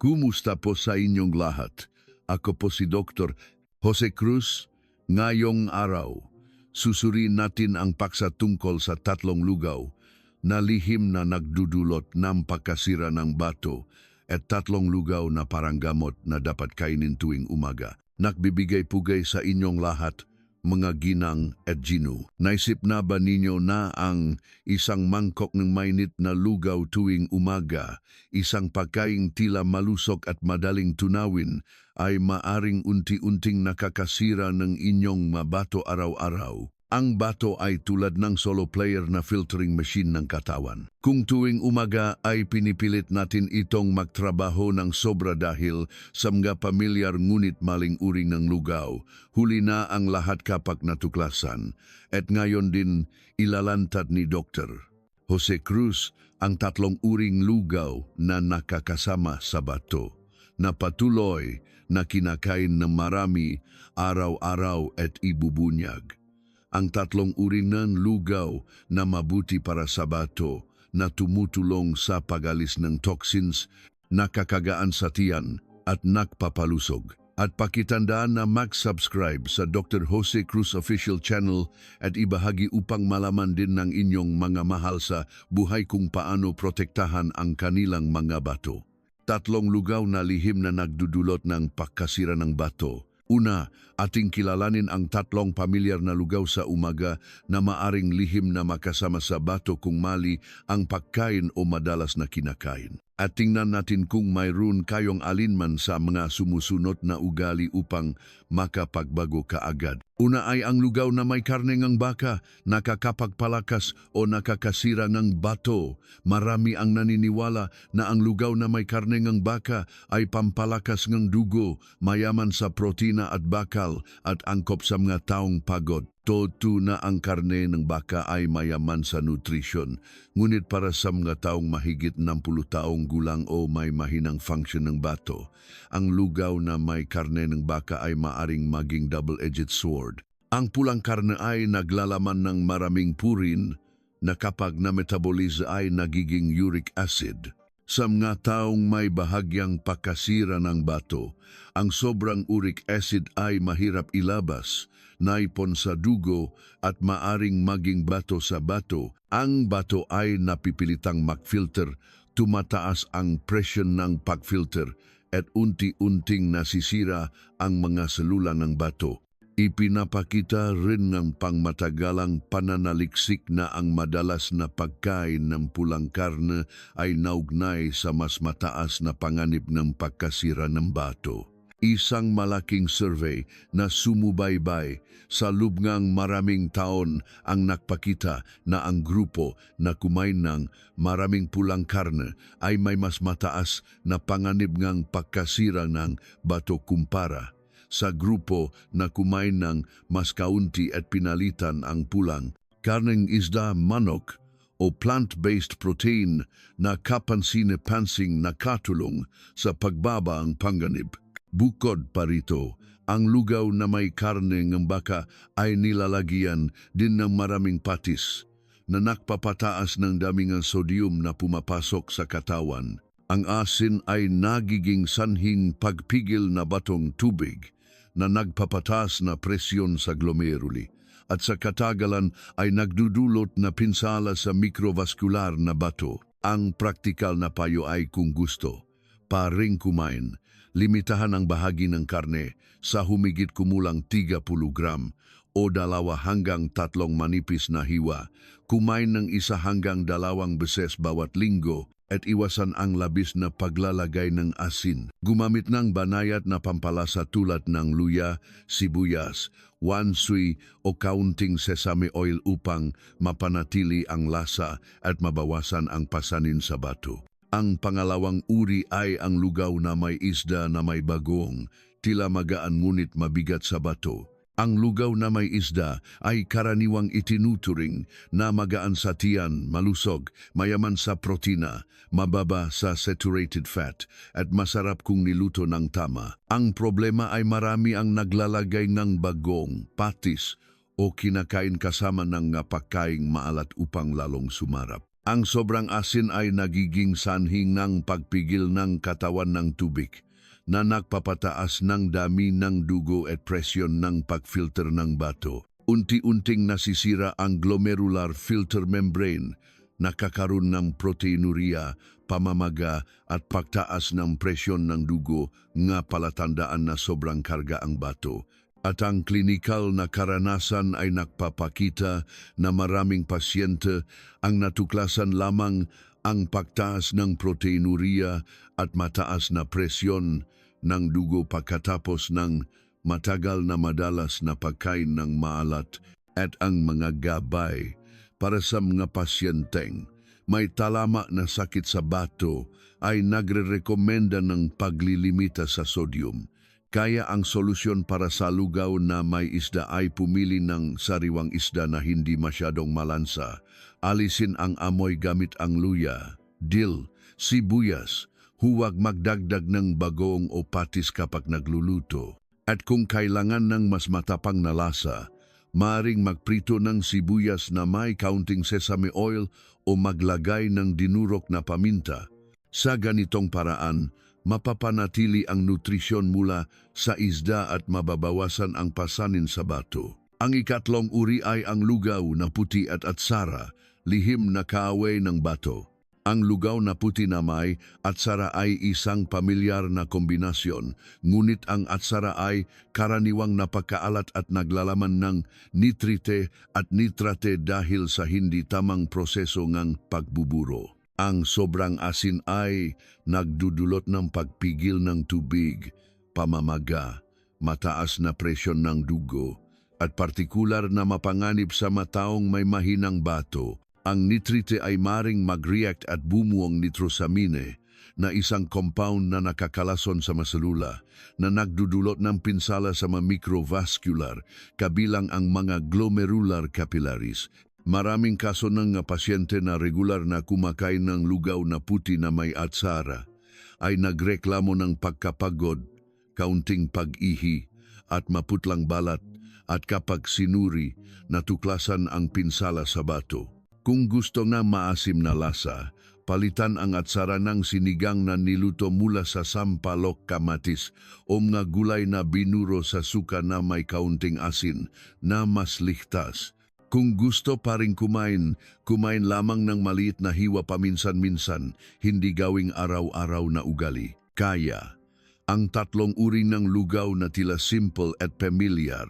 Kumusta po sa inyong lahat? Ako po si Dr. Jose Cruz. Ngayong araw, susuriin natin ang paksa tungkol sa tatlong lugaw na lihim na nagdudulot ng pagkasira ng bato at tatlong lugaw na parang gamot na dapat kainin tuwing umaga. Nagbibigay pugay sa inyong lahat mga ginang at ginu. Naisip na ba ninyo na ang isang mangkok ng mainit na lugaw tuwing umaga, isang pagkaing tila malusok at madaling tunawin, ay maaring unti-unting nakakasira ng inyong mabato araw-araw? Ang bato ay tulad ng solo player na filtering machine ng katawan. Kung tuwing umaga ay pinipilit natin itong magtrabaho ng sobra dahil sa mga pamilyar ngunit maling uring ng lugaw, huli na ang lahat kapag natuklasan. At ngayon din ilalantad ni Dr. Jose Cruz ang tatlong uring lugaw na nakakasama sa bato na patuloy na kinakain ng marami araw-araw at ibubunyag ang tatlong uri ng lugaw na mabuti para sa bato na tumutulong sa pagalis ng toxins, nakakagaan sa tiyan at nakpapalusog. At pakitandaan na mag-subscribe sa Dr. Jose Cruz Official Channel at ibahagi upang malaman din ng inyong mga mahal sa buhay kung paano protektahan ang kanilang mga bato. Tatlong lugaw na lihim na nagdudulot ng pagkasira ng bato Una, ating kilalanin ang tatlong pamilyar na lugaw sa umaga na maaring lihim na makasama sa bato kung mali ang pagkain o madalas na kinakain. At tingnan natin kung mayroon kayong alinman sa mga sumusunod na ugali upang makapagbago kaagad. Una ay ang lugaw na may karne ng baka, nakakapagpalakas o nakakasira ng bato. Marami ang naniniwala na ang lugaw na may karne ng baka ay pampalakas ng dugo, mayaman sa protina at bakal at angkop sa mga taong pagod. Toto na ang karne ng baka ay mayaman sa nutrisyon, ngunit para sa mga taong mahigit 60 taong gulang o may mahinang function ng bato, ang lugaw na may karne ng baka ay maaring maging double-edged sword. Ang pulang karne ay naglalaman ng maraming purin na kapag na-metabolize ay nagiging uric acid. Sa mga taong may bahagyang pakasira ng bato, ang sobrang uric acid ay mahirap ilabas, naipon sa dugo at maaring maging bato sa bato. Ang bato ay napipilitang makfilter, tumataas ang presyon ng pagfilter at unti-unting nasisira ang mga selula ng bato. Ipinapakita rin ng pangmatagalang pananaliksik na ang madalas na pagkain ng pulang karne ay naugnay sa mas mataas na panganib ng pagkasira ng bato. Isang malaking survey na sumubaybay sa lubngang maraming taon ang nakpakita na ang grupo na kumain ng maraming pulang karne ay may mas mataas na panganib ngang pagkasira ng bato kumpara sa grupo na kumain ng mas kaunti at pinalitan ang pulang, karneng isda manok o plant-based protein na kapansin-pansing nakatulong sa pagbaba ang panganib. Bukod pa rito, ang lugaw na may karne ng baka ay nilalagyan din ng maraming patis na nakpapataas ng daming sodium na pumapasok sa katawan. Ang asin ay nagiging sanhing pagpigil na batong tubig na nagpapatas na presyon sa glomeruli at sa katagalan ay nagdudulot na pinsala sa mikrovaskular na bato. Ang praktikal na payo ay kung gusto, paring kumain, limitahan ang bahagi ng karne sa humigit kumulang 30 gram o dalawa hanggang tatlong manipis na hiwa, kumain ng isa hanggang dalawang beses bawat linggo at iwasan ang labis na paglalagay ng asin. Gumamit ng banayat na pampalasa tulad ng luya, sibuyas, wansui o kaunting sesame oil upang mapanatili ang lasa at mabawasan ang pasanin sa bato. Ang pangalawang uri ay ang lugaw na may isda na may bagong, tila magaan ngunit mabigat sa bato. Ang lugaw na may isda ay karaniwang itinuturing na magaan sa tiyan, malusog, mayaman sa protina, mababa sa saturated fat at masarap kung niluto ng tama. Ang problema ay marami ang naglalagay ng bagong, patis o kinakain kasama ng pagkaing maalat upang lalong sumarap. Ang sobrang asin ay nagiging sanhi ng pagpigil ng katawan ng tubig na nagpapataas ng dami ng dugo at presyon ng pagfilter ng bato. Unti-unting nasisira ang glomerular filter membrane, nakakaroon ng proteinuria, pamamaga at pagtaas ng presyon ng dugo nga palatandaan na sobrang karga ang bato. At ang klinikal na karanasan ay nagpapakita na maraming pasyente ang natuklasan lamang ang pagtaas ng proteinuria at mataas na presyon ng dugo pagkatapos ng matagal na madalas na pagkain ng maalat at ang mga gabay para sa mga pasyenteng may talama na sakit sa bato ay nagre-rekomenda ng paglilimita sa sodium. Kaya ang solusyon para sa lugaw na may isda ay pumili ng sariwang isda na hindi masyadong malansa. Alisin ang amoy gamit ang luya, dill, sibuyas, huwag magdagdag ng bagong o patis kapag nagluluto. At kung kailangan ng mas matapang na lasa, maaring magprito ng sibuyas na may counting sesame oil o maglagay ng dinurok na paminta. Sa ganitong paraan, mapapanatili ang nutrisyon mula sa isda at mababawasan ang pasanin sa bato. Ang ikatlong uri ay ang lugaw na puti at atsara, lihim na kaaway ng bato. Ang lugaw na puti na may atsara ay isang pamilyar na kombinasyon, ngunit ang atsara ay karaniwang napakaalat at naglalaman ng nitrite at nitrate dahil sa hindi tamang proseso ng pagbuburo. Ang sobrang asin ay nagdudulot ng pagpigil ng tubig, pamamaga, mataas na presyon ng dugo, at partikular na mapanganib sa mataong may mahinang bato. Ang nitrite ay maring mag-react at bumuong nitrosamine na isang compound na nakakalason sa maselula na nagdudulot ng pinsala sa mga microvascular kabilang ang mga glomerular capillaries. Maraming kaso ng pasyente na regular na kumakain ng lugaw na puti na may atsara ay nagreklamo ng pagkapagod, kaunting pag-ihi at maputlang balat at kapag sinuri, natuklasan ang pinsala sa bato. Kung gusto na maasim na lasa, palitan ang atsara ng sinigang na niluto mula sa sampalok kamatis o mga gulay na binuro sa suka na may kaunting asin na mas ligtas. Kung gusto pa rin kumain, kumain lamang ng maliit na hiwa paminsan-minsan, hindi gawing araw-araw na ugali. Kaya, ang tatlong uri ng lugaw na tila simple at familiar,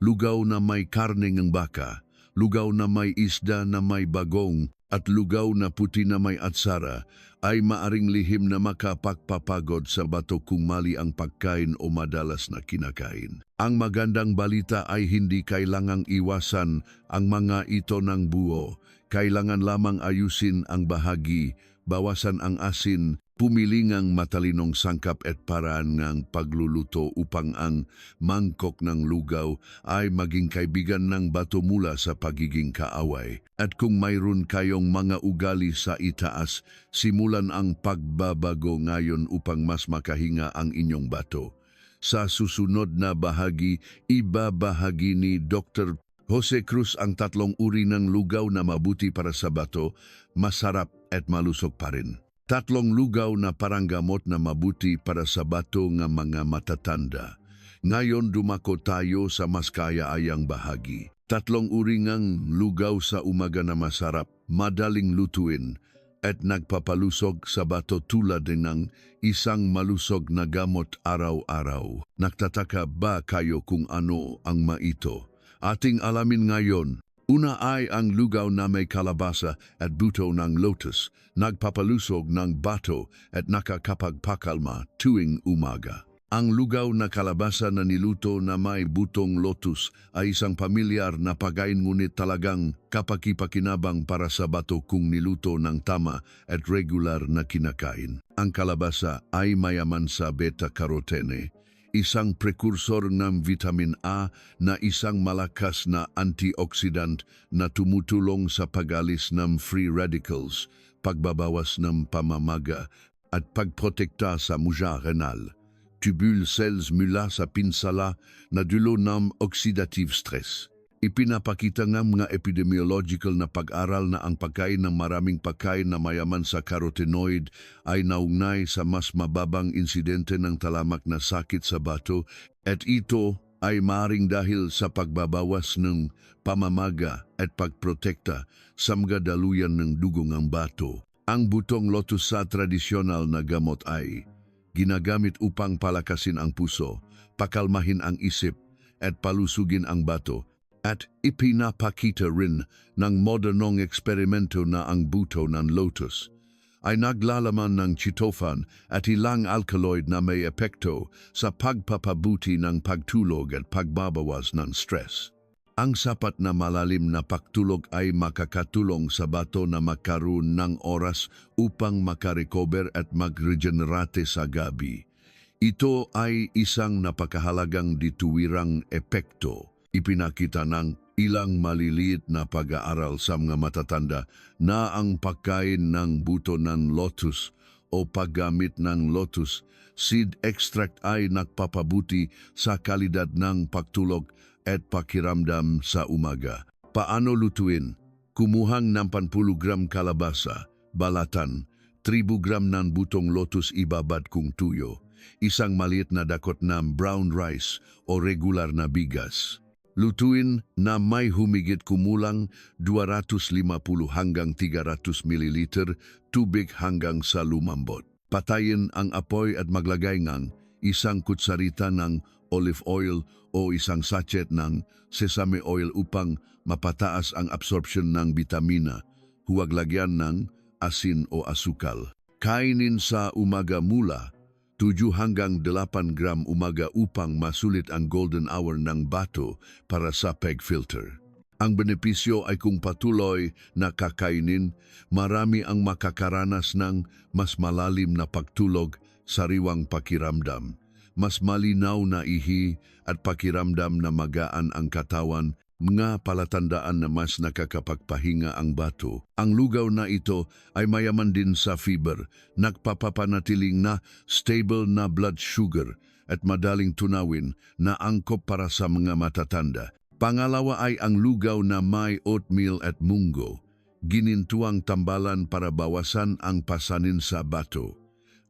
lugaw na may karne ng baka, lugaw na may isda na may bagong at lugaw na puti na may atsara ay maaring lihim na makapagpapagod sa bato kung mali ang pagkain o madalas na kinakain. Ang magandang balita ay hindi kailangang iwasan ang mga ito ng buo. Kailangan lamang ayusin ang bahagi, bawasan ang asin, pumili ngang matalinong sangkap at paraan ng pagluluto upang ang mangkok ng lugaw ay maging kaibigan ng bato mula sa pagiging kaaway. At kung mayroon kayong mga ugali sa itaas, simulan ang pagbabago ngayon upang mas makahinga ang inyong bato. Sa susunod na bahagi, ibabahagi ni Dr. Jose Cruz ang tatlong uri ng lugaw na mabuti para sa bato, masarap at malusog pa rin. Tatlong lugaw na parang gamot na mabuti para sa bato nga mga matatanda. Ngayon dumako tayo sa mas kaya-ayang bahagi. Tatlong uri ngang lugaw sa umaga na masarap, madaling lutuin, at nagpapalusog sa bato tulad ng isang malusog na gamot araw-araw. Nagtataka ba kayo kung ano ang maito? Ating alamin ngayon Una ay ang lugaw na may kalabasa at buto ng lotus, nagpapalusog ng bato at nakakapagpakalma tuwing umaga. Ang lugaw na kalabasa na niluto na may butong lotus ay isang pamilyar na pagkain ngunit talagang kapakipakinabang para sa bato kung niluto ng tama at regular na kinakain. Ang kalabasa ay mayaman sa beta-carotene, isang prekursor ng vitamin A na isang malakas na antioxidant na tumutulong sa pagalis ng free radicals, pagbabawas ng pamamaga at pagprotekta sa muja renal. Tubule cells mula sa pinsala na dulo ng oxidative stress. Ipinapakita ng mga epidemiological na pag-aral na ang pagkain ng maraming pagkain na mayaman sa carotenoid ay naugnay sa mas mababang insidente ng talamak na sakit sa bato at ito ay maring dahil sa pagbabawas ng pamamaga at pagprotekta sa mga daluyan ng dugong ang bato. Ang butong lotus sa tradisyonal na gamot ay ginagamit upang palakasin ang puso, pakalmahin ang isip at palusugin ang bato at ipinapakita rin ng modernong eksperimento na ang buto ng lotus ay naglalaman ng chitofan at ilang alkaloid na may epekto sa pagpapabuti ng pagtulog at pagbabawas ng stress. Ang sapat na malalim na pagtulog ay makakatulong sa bato na magkaroon ng oras upang makarecover at magregenerate sa gabi. Ito ay isang napakahalagang dituwirang epekto ipinakita ng ilang maliliit na pag-aaral sa mga matatanda na ang pagkain ng buto ng lotus o paggamit ng lotus seed extract ay nagpapabuti sa kalidad ng pagtulog at pakiramdam sa umaga. Paano lutuin? Kumuhang 80 gram kalabasa, balatan, 3 gram ng butong lotus ibabad kung tuyo, isang maliit na dakot ng brown rice o regular na bigas. Lutuin na may humigit kumulang 250 hanggang 300 ml tubig hanggang sa lumambot. Patayin ang apoy at maglagay ng isang kutsarita ng olive oil o isang sachet ng sesame oil upang mapataas ang absorption ng bitamina. Huwag lagyan ng asin o asukal. Kainin sa umaga mula 7 hanggang 8 gram umaga upang masulit ang golden hour ng bato para sa peg filter. Ang benepisyo ay kung patuloy na kakainin, marami ang makakaranas ng mas malalim na pagtulog, sariwang pakiramdam, mas malinaw na ihi at pakiramdam na magaan ang katawan mga palatandaan na mas nakakapagpahinga ang bato. Ang lugaw na ito ay mayaman din sa fiber, nagpapapanatiling na stable na blood sugar at madaling tunawin na angkop para sa mga matatanda. Pangalawa ay ang lugaw na may oatmeal at munggo, ginintuang tambalan para bawasan ang pasanin sa bato.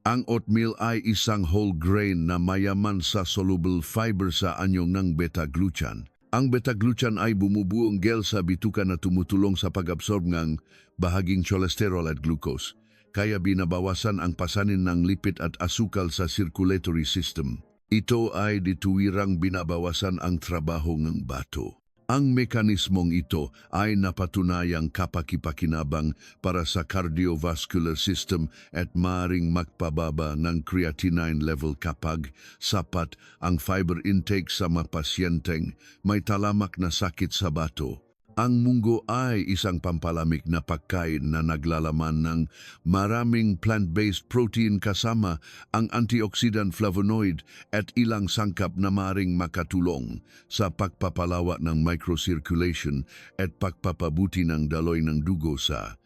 Ang oatmeal ay isang whole grain na mayaman sa soluble fiber sa anyo ng beta-glucan ang beta-glucan ay bumubuong gel sa bituka na tumutulong sa pag-absorb ng bahaging cholesterol at glucose, kaya binabawasan ang pasanin ng lipid at asukal sa circulatory system. Ito ay dituwirang binabawasan ang trabaho ng bato. Ang mekanismong ito ay napatunayang kapakipakinabang para sa cardiovascular system at maring magpababa ng creatinine level kapag sapat ang fiber intake sa mga pasyenteng may talamak na sakit sa bato. Ang munggo ay isang pampalamig na pagkain na naglalaman ng maraming plant-based protein kasama ang antioxidant flavonoid at ilang sangkap na maring makatulong sa pagpapalawa ng microcirculation at pagpapabuti ng daloy ng dugo sa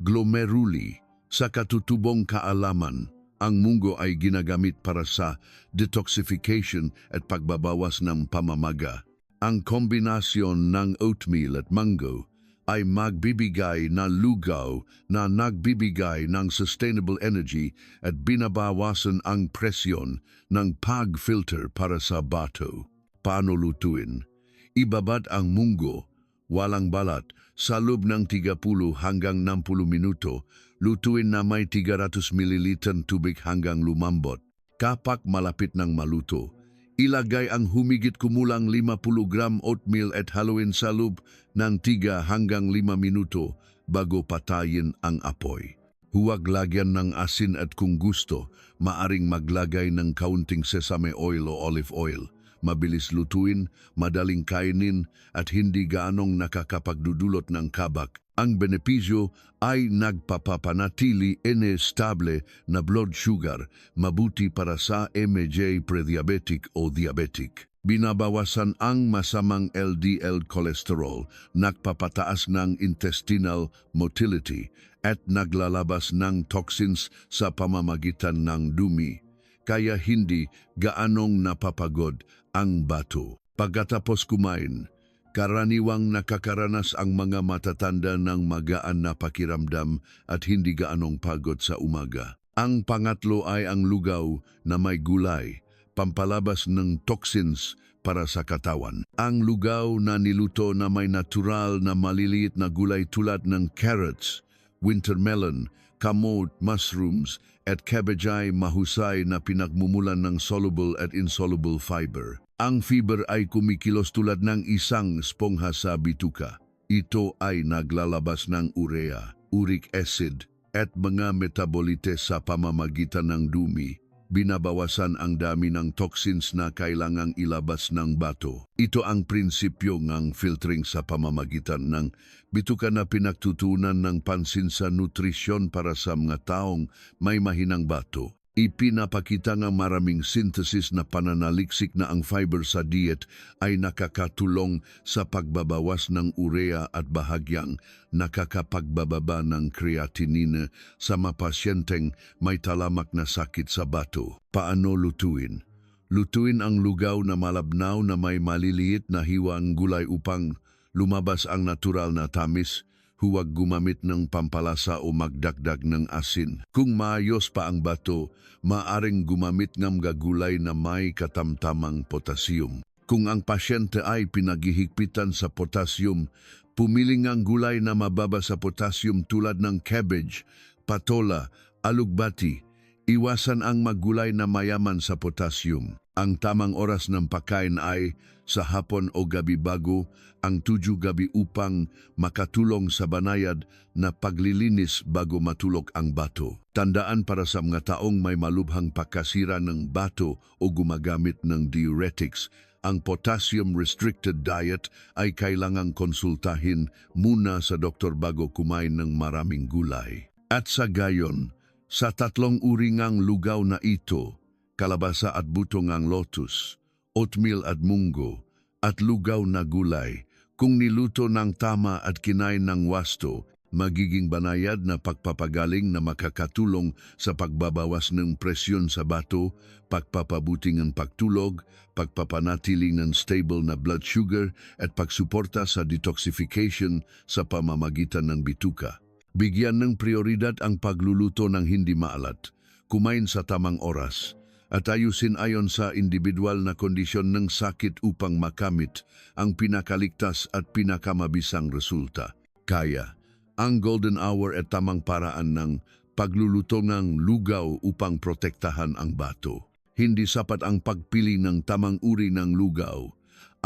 glomeruli. Sa katutubong kaalaman, ang munggo ay ginagamit para sa detoxification at pagbabawas ng pamamaga ang kombinasyon ng oatmeal at mango ay magbibigay na lugaw na nagbibigay ng sustainable energy at binabawasan ang presyon ng pag-filter para sa bato. Paano lutuin? Ibabad ang munggo, walang balat, sa loob ng 30 hanggang 60 minuto, lutuin na may 300 ml tubig hanggang lumambot. Kapak malapit ng maluto, Ilagay ang humigit kumulang 50 gram oatmeal at haluin sa loob ng 3 hanggang 5 minuto bago patayin ang apoy. Huwag lagyan ng asin at kung gusto, maaring maglagay ng kaunting sesame oil o olive oil. Mabilis lutuin, madaling kainin at hindi gaanong nakakapagdudulot ng kabak ang benepisyo ay nagpapapanatili stable na blood sugar, mabuti para sa MJ prediabetic o diabetic. Binabawasan ang masamang LDL cholesterol, nagpapataas ng intestinal motility at naglalabas ng toxins sa pamamagitan ng dumi, kaya hindi gaanong napapagod ang bato. Pagkatapos kumain, Karaniwang nakakaranas ang mga matatanda ng magaan na pakiramdam at hindi gaanong pagod sa umaga. Ang pangatlo ay ang lugaw na may gulay, pampalabas ng toxins para sa katawan. Ang lugaw na niluto na may natural na maliliit na gulay tulad ng carrots, winter melon, kamot, mushrooms, at cabbage ay mahusay na pinagmumulan ng soluble at insoluble fiber. Ang fiber ay kumikilos tulad ng isang spongha sa bituka. Ito ay naglalabas ng urea, uric acid, at mga metabolite sa pamamagitan ng dumi. Binabawasan ang dami ng toxins na kailangang ilabas ng bato. Ito ang prinsipyo ng filtering sa pamamagitan ng bituka na pinagtutunan ng pansin sa nutrisyon para sa mga taong may mahinang bato. Ipinapakita nga maraming synthesis na pananaliksik na ang fiber sa diet ay nakakatulong sa pagbabawas ng urea at bahagyang nakakapagbababa ng creatinine sa mga pasyenteng may talamak na sakit sa bato. Paano lutuin? Lutuin ang lugaw na malabnaw na may maliliit na hiwang gulay upang lumabas ang natural na tamis huwag gumamit ng pampalasa o magdagdag ng asin. Kung maayos pa ang bato, maaring gumamit ng gagulay na may katamtamang potassium. Kung ang pasyente ay pinaghihigpitan sa potassium, pumili ng gulay na mababa sa potassium tulad ng cabbage, patola, alugbati. Iwasan ang maggulay na mayaman sa potassium. Ang tamang oras ng pagkain ay sa hapon o gabi bago ang tuju gabi upang makatulong sa banayad na paglilinis bago matulog ang bato. Tandaan para sa mga taong may malubhang pagkasira ng bato o gumagamit ng diuretics, ang potassium-restricted diet ay kailangang konsultahin muna sa doktor bago kumain ng maraming gulay. At sa gayon, sa tatlong uri ngang lugaw na ito, kalabasa at buto ngang lotus, oatmeal at munggo, at lugaw na gulay, kung niluto ng tama at kinain ng wasto, magiging banayad na pagpapagaling na makakatulong sa pagbabawas ng presyon sa bato, pagpapabuti ng pagtulog, pagpapanatili ng stable na blood sugar at pagsuporta sa detoxification sa pamamagitan ng bituka. Bigyan ng prioridad ang pagluluto ng hindi maalat, kumain sa tamang oras, at ayusin ayon sa individual na kondisyon ng sakit upang makamit ang pinakaligtas at pinakamabisang resulta. Kaya, ang golden hour at tamang paraan ng pagluluto ng lugaw upang protektahan ang bato. Hindi sapat ang pagpili ng tamang uri ng lugaw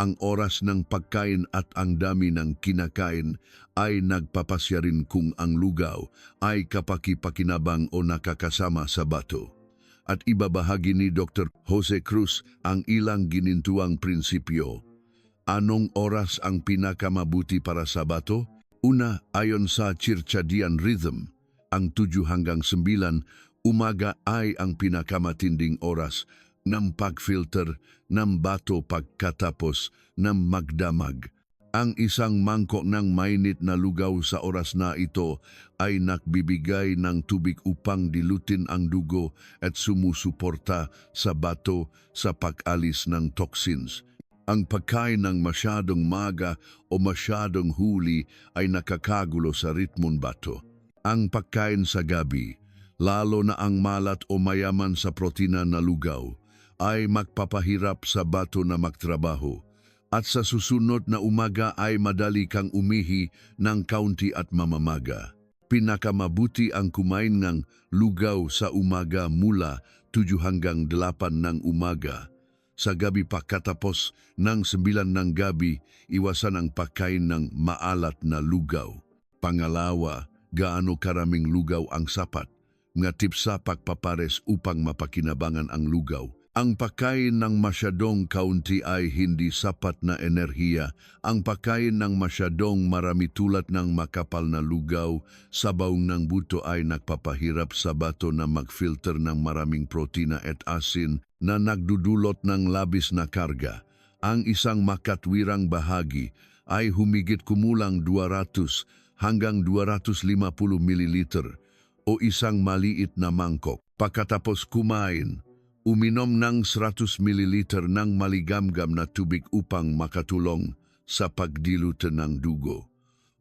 ang oras ng pagkain at ang dami ng kinakain ay nagpapasya rin kung ang lugaw ay kapakipakinabang o nakakasama sa bato. At ibabahagi ni Dr. Jose Cruz ang ilang ginintuang prinsipyo. Anong oras ang pinakamabuti para sa bato? Una, ayon sa circadian rhythm, ang 7 hanggang 9, umaga ay ang pinakamatinding oras ng pagfilter ng bato pagkatapos ng magdamag. Ang isang mangkok ng mainit na lugaw sa oras na ito ay nagbibigay ng tubig upang dilutin ang dugo at sumusuporta sa bato sa pag-alis ng toxins. Ang pagkain ng masyadong maga o masyadong huli ay nakakagulo sa ritmon bato. Ang pagkain sa gabi, lalo na ang malat o mayaman sa protina na lugaw, ay magpapahirap sa bato na magtrabaho at sa susunod na umaga ay madali kang umihi ng kaunti at mamamaga. Pinakamabuti ang kumain ng lugaw sa umaga mula 7 hanggang 8 ng umaga. Sa gabi pagkatapos ng 9 ng gabi, iwasan ang pagkain ng maalat na lugaw. Pangalawa, gaano karaming lugaw ang sapat? Nga tips sa pagpapares upang mapakinabangan ang lugaw ang pagkain ng masyadong kaunti ay hindi sapat na enerhiya. Ang pagkain ng masyadong marami tulad ng makapal na lugaw, sabaw ng buto ay nagpapahirap sa bato na magfilter ng maraming protina at asin na nagdudulot ng labis na karga. Ang isang makatwirang bahagi ay humigit kumulang 200 hanggang 250 ml o isang maliit na mangkok. Pagkatapos kumain, Uminom ng 100 ml ng maligamgam na tubig upang makatulong sa pagdilutan ng dugo.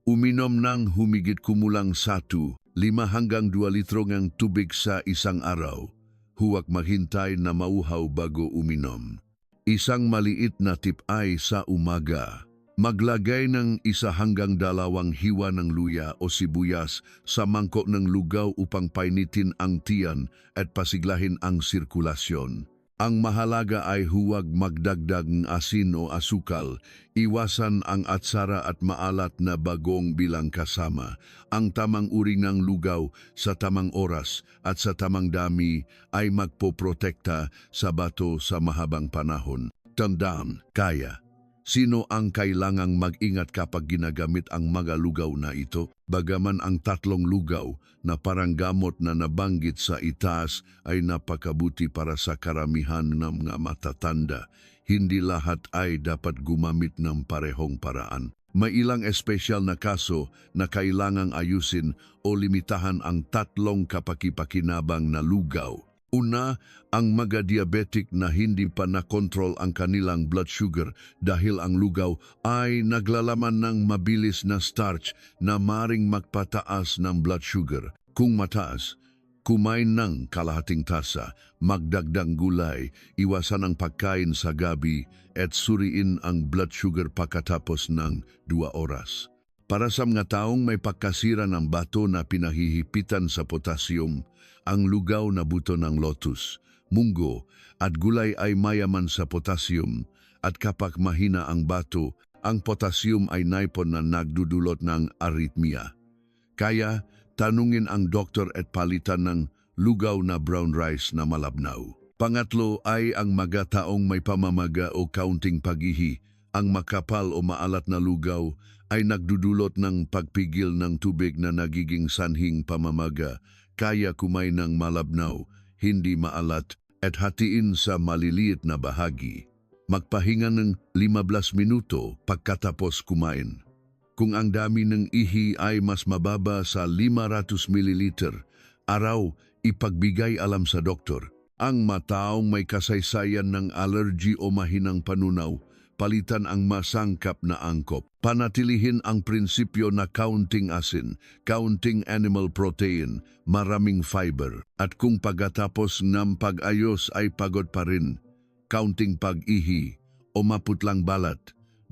Uminom ng humigit kumulang satu, lima hanggang dua litro ng tubig sa isang araw. Huwag maghintay na mauhaw bago uminom. Isang maliit na tip ay sa umaga. Maglagay ng isa hanggang dalawang hiwa ng luya o sibuyas sa mangkok ng lugaw upang painitin ang tiyan at pasiglahin ang sirkulasyon. Ang mahalaga ay huwag magdagdag ng asin o asukal, iwasan ang atsara at maalat na bagong bilang kasama. Ang tamang uri ng lugaw sa tamang oras at sa tamang dami ay magpoprotekta sa bato sa mahabang panahon. Tandaan, kaya. Sino ang kailangang mag-ingat kapag ginagamit ang mga lugaw na ito? Bagaman ang tatlong lugaw na parang gamot na nabanggit sa itaas ay napakabuti para sa karamihan ng mga matatanda, hindi lahat ay dapat gumamit ng parehong paraan. May ilang espesyal na kaso na kailangang ayusin o limitahan ang tatlong kapakipakinabang na lugaw. Una, ang mga diabetic na hindi pa nakontrol ang kanilang blood sugar dahil ang lugaw ay naglalaman ng mabilis na starch na maring magpataas ng blood sugar. Kung mataas, kumain ng kalahating tasa, magdagdag gulay, iwasan ang pagkain sa gabi at suriin ang blood sugar pagkatapos ng dua oras. Para sa mga taong may pagkasira ng bato na pinahihipitan sa potassium, ang lugaw na buto ng lotus, munggo at gulay ay mayaman sa potassium at kapag mahina ang bato, ang potassium ay naipon na nagdudulot ng arrhythmia. Kaya tanungin ang doktor at palitan ng lugaw na brown rice na malabnaw. Pangatlo ay ang mga taong may pamamaga o kaunting pagihi. Ang makapal o maalat na lugaw ay nagdudulot ng pagpigil ng tubig na nagiging sanhing pamamaga kaya kumain ng malabnaw, hindi maalat, at hatiin sa maliliit na bahagi. Magpahinga ng 15 minuto pagkatapos kumain. Kung ang dami ng ihi ay mas mababa sa 500 ml, araw, ipagbigay alam sa doktor. Ang mataong may kasaysayan ng allergy o mahinang panunaw, palitan ang masangkap na angkop. Panatilihin ang prinsipyo na counting asin, counting animal protein, maraming fiber. At kung pagkatapos ng pag-ayos ay pagod pa rin, counting pag-ihi o maputlang balat,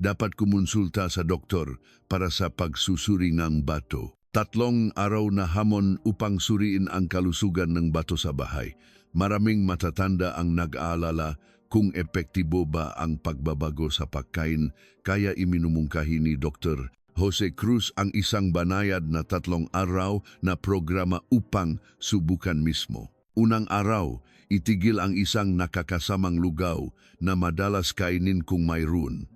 dapat kumonsulta sa doktor para sa pagsusuri ng bato. Tatlong araw na hamon upang suriin ang kalusugan ng bato sa bahay. Maraming matatanda ang nag-aalala kung epektibo ba ang pagbabago sa pagkain kaya iminumungkahi ni Dr. Jose Cruz ang isang banayad na tatlong araw na programa upang subukan mismo. Unang araw, itigil ang isang nakakasamang lugaw na madalas kainin kung mayroon.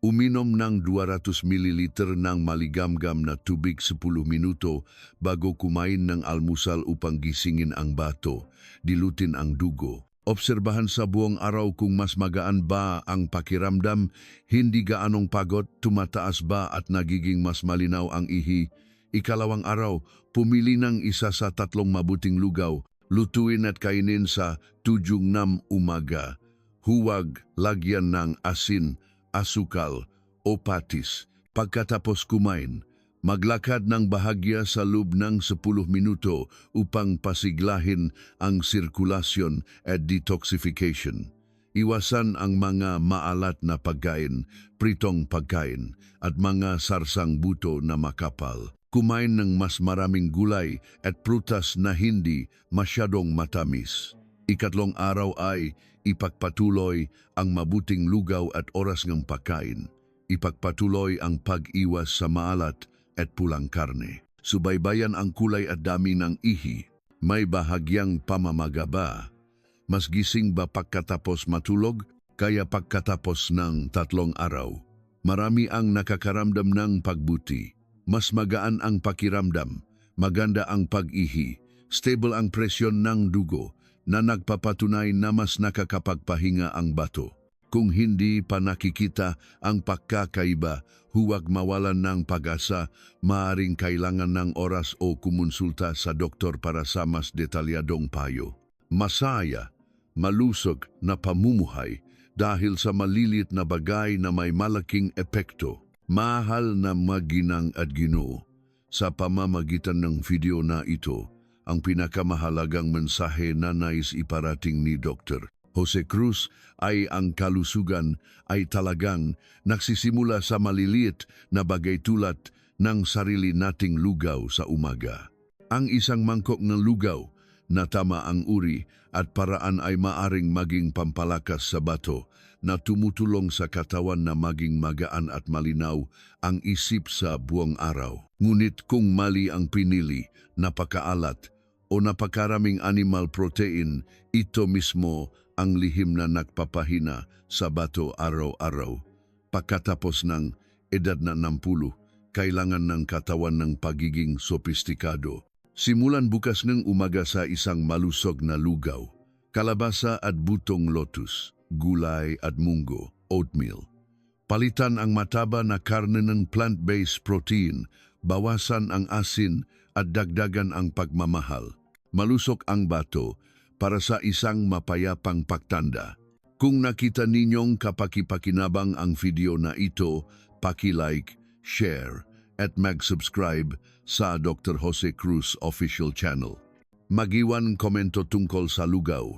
Uminom ng 200 ml ng maligamgam na tubig 10 minuto bago kumain ng almusal upang gisingin ang bato, dilutin ang dugo. Obserbahan sa buong araw kung mas magaan ba ang pakiramdam, hindi gaanong pagod, tumataas ba at nagiging mas malinaw ang ihi. Ikalawang araw, pumili ng isa sa tatlong mabuting lugaw, lutuin at kainin sa tujung nam umaga. Huwag lagyan ng asin, asukal o patis. Pagkatapos kumain, maglakad ng bahagya sa loob ng 10 minuto upang pasiglahin ang sirkulasyon at detoxification. Iwasan ang mga maalat na pagkain, pritong pagkain, at mga sarsang buto na makapal. Kumain ng mas maraming gulay at prutas na hindi masyadong matamis. Ikatlong araw ay ipagpatuloy ang mabuting lugaw at oras ng pagkain. Ipagpatuloy ang pag-iwas sa maalat at pulang karne. Subaybayan ang kulay at dami ng ihi. May bahagyang pamamaga ba? Mas gising ba pagkatapos matulog? Kaya pagkatapos ng tatlong araw. Marami ang nakakaramdam ng pagbuti. Mas magaan ang pakiramdam. Maganda ang pag-ihi. Stable ang presyon ng dugo na nagpapatunay na mas nakakapagpahinga ang bato. Kung hindi pa nakikita ang pagkakaiba, huwag mawalan ng pag-asa, maaring kailangan ng oras o kumonsulta sa doktor para sa mas detalyadong payo. Masaya, malusog na pamumuhay dahil sa malilit na bagay na may malaking epekto. Mahal na maginang at ginoo, sa pamamagitan ng video na ito, ang pinakamahalagang mensahe na nais iparating ni Dr. Jose Cruz ay ang kalusugan ay talagang nagsisimula sa maliliit na bagay tulad ng sarili nating lugaw sa umaga. Ang isang mangkok ng lugaw na tama ang uri at paraan ay maaring maging pampalakas sa bato na tumutulong sa katawan na maging magaan at malinaw ang isip sa buong araw. Ngunit kung mali ang pinili, napakaalat o napakaraming animal protein, ito mismo ang lihim na nagpapahina sa bato araw-araw. Pagkatapos ng edad na 60, kailangan ng katawan ng pagiging sopistikado. Simulan bukas ng umaga sa isang malusog na lugaw, kalabasa at butong lotus, gulay at munggo, oatmeal. Palitan ang mataba na karne ng plant-based protein, bawasan ang asin at dagdagan ang pagmamahal. Malusok ang bato para sa isang mapayapang pagtanda. Kung nakita ninyong kapakipakinabang ang video na ito, paki-like, share, at mag-subscribe sa Dr. Jose Cruz official channel. Magiwan komento tungkol sa lugaw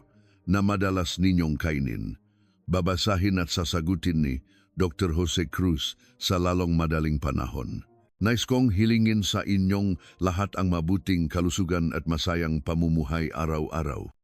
na madalas ninyong kainin. Babasahin at sasagutin ni Dr. Jose Cruz sa lalong madaling panahon. Nais kong hilingin sa inyong lahat ang mabuting kalusugan at masayang pamumuhay araw-araw.